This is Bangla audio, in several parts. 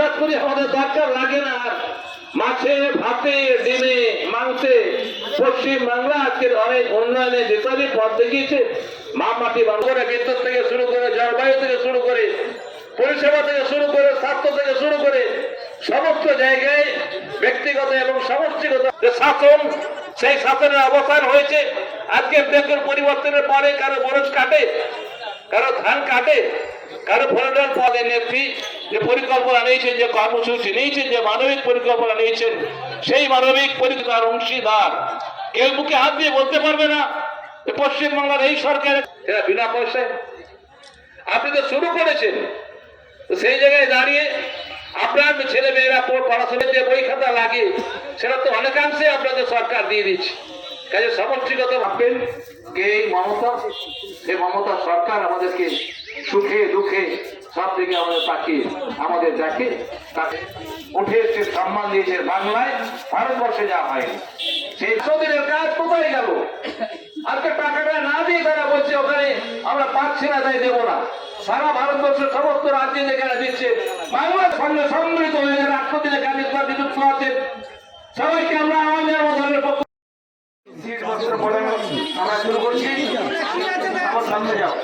বিরাট করে আমাদের দরকার লাগে না। মাছে, ভাতে, ডিমে, মাংসে। পশ্চিম বাংলা আজকের অনেক উন্নয়নে যেসবই পথ দেখিয়েছে মা মাটি বাংলা বিদ্যুৎ থেকে শুরু করে জলবায়ু থেকে শুরু করে পরিষেবা থেকে শুরু করে স্বাস্থ্য থেকে শুরু করে সমস্ত জায়গায় ব্যক্তিগত এবং সমষ্টিগত যে শাসন, সেই শাসনের অবসান হয়েছে। আজকে ব্যাংকের পরিবর্তনের পরে কারও বরস কাটে, কারও ধান কাটে, কারও ফলডল পদে নেত্রী। যে পরিকল্পনা নিয়েছেন, যে কর্মসূচি নিয়েছেন, যে মানবিক পরিকল্পনা নিয়েছেন, সেই মানবিক পরিকল্পনার অংশীদার। কেউ মুখে হাত দিয়ে বলতে পারবে না পশ্চিমবাংলার এই সরকার এরা বিনা পয়সায়। আপনি তো শুরু করেছেন। সেই জায়গায় দাঁড়িয়ে আপনার ছেলে মেয়েরা পড়- পড়াশোনার যে বই খাতা লাগে, সেটা তো অনেকাংশে আপনাদের সরকার দিয়ে দিচ্ছে। কাজে সমষ্টিগত ভাববেন যে এই মমতা এই মমতা সরকার আমাদেরকে সুখে, দুঃখে সব দিকে আমাদের তাকিয়ে আমাদের দেখে, তাকে উঠে এসে সম্মান দিয়েছে বাংলায়, ভারতবর্ষে যা হয়নি। সেই দিনের কাজ, কোথায় গেল? আজকে টাকাটা না দিয়ে তারা বলছে, ওখানে আমরা পাচ্ছি না, তাই দেবো না। সারা ভারতবর্ষের সমস্ত রাজ্যে যেখানে দিচ্ছে, বাংলার সঙ্গে সম্মিলিত হয়ে যারা আত্মদিনে কাজে নিযুক্ত আছেন সবাইকে আমরা আমাদের মতনের আমরা শুরু করছি। আমার সামনে যাও।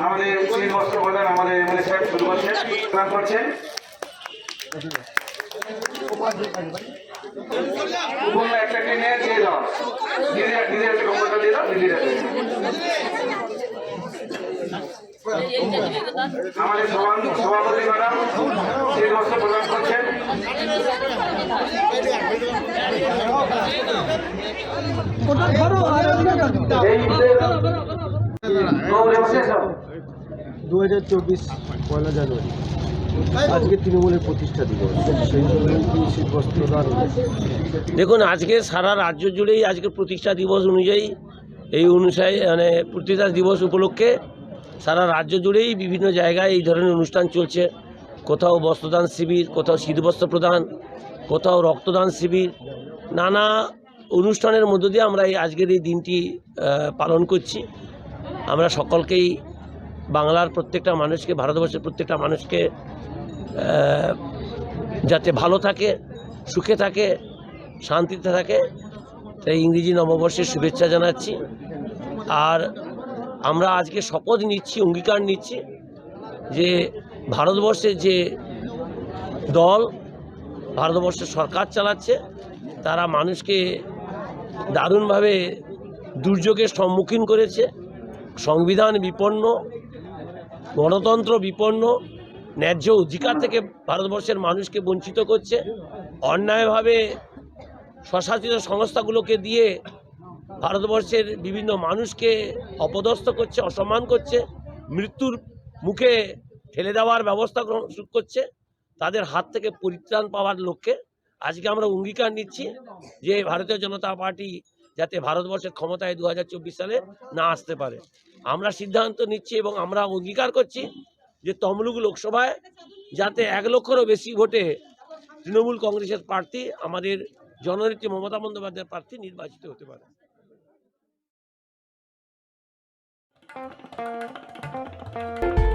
আমাদের তিরিশ বছর প্রধান আমাদের এমএলএ সাহেব শুরু করছেন প্রণাম করছেন। উপরে একটা টেনে দিয়ে দাও দিদি দিদি একটা কম্বলটা দিয়ে দাও হাতে। আমাদের সভা- সভাপতি ম্যাডাম তিরিশ বছর প্রদান করছেন। দু হাজার চব্বিশ পয়লা জানুয়ারি আজকে তৃণমূলের প্রতিষ্ঠা দিবস। দেখুন, আজকে সারা রাজ্য জুড়েই আজকে প্রতিষ্ঠা দিবস অনুযায়ী, এই অনুসারে মানে প্রতিষ্ঠা দিবস উপলক্ষে সারা রাজ্য জুড়েই বিভিন্ন জায়গায় এই ধরনের অনুষ্ঠান চলছে। কোথাও বস্ত্রদান শিবির, কোথাও শীতবস্ত্র প্রদান, কোথাও রক্তদান শিবির। নানা অনুষ্ঠানের মধ্য দিয়ে আমরা এই আজকের এই দিনটি পালন করছি। আমরা সকলকেই বাংলার প্রত্যেকটা মানুষকে, ভারতবর্ষের প্রত্যেকটা মানুষকে যাতে ভালো থাকে, সুখে থাকে, শান্তিতে থাকে, তাই ইংরেজি নববর্ষের শুভেচ্ছা জানাচ্ছি। আর আমরা আজকে শপথ নিচ্ছি, অঙ্গীকার নিচ্ছি যে ভারতবর্ষের যে দল, ভারতবর্ষের সরকার চালাচ্ছে, তারা মানুষকে দারুণভাবে দুর্যোগের সম্মুখীন করেছে, সংবিধান বিপন্ন গণতন্ত্র বিপন্ন, ন্যায্য অধিকার থেকে ভারতবর্ষের মানুষকে বঞ্চিত করছে। অন্যায়ভাবে স্বশাসিত সংস্থাগুলোকে দিয়ে ভারতবর্ষের বিভিন্ন মানুষকে অপদস্থ করছে, অসম্মান করছে, মৃত্যুর মুখে ঠেলে দেওয়ার ব্যবস্থা করছে। তাদের হাত থেকে পরিত্রাণ পাওয়ার লক্ষ্যে আজকে আমরা অঙ্গীকার নিচ্ছি যে ভারতীয় জনতা পার্টি যাতে ভারতবর্ষের ক্ষমতায় দু হাজার চব্বিশ সালে না আসতে পারে। আমরা সিদ্ধান্ত নিচ্ছি এবং আমরা অঙ্গীকার করছি যে তমলুক লোকসভায় যাতে এক লক্ষেরও বেশি ভোটে তৃণমূল কংগ্রেসের প্রার্থী আমাদের জননেত্রী মমতা বন্দ্যোপাধ্যায়ের প্রার্থী নির্বাচিত হতে পারে।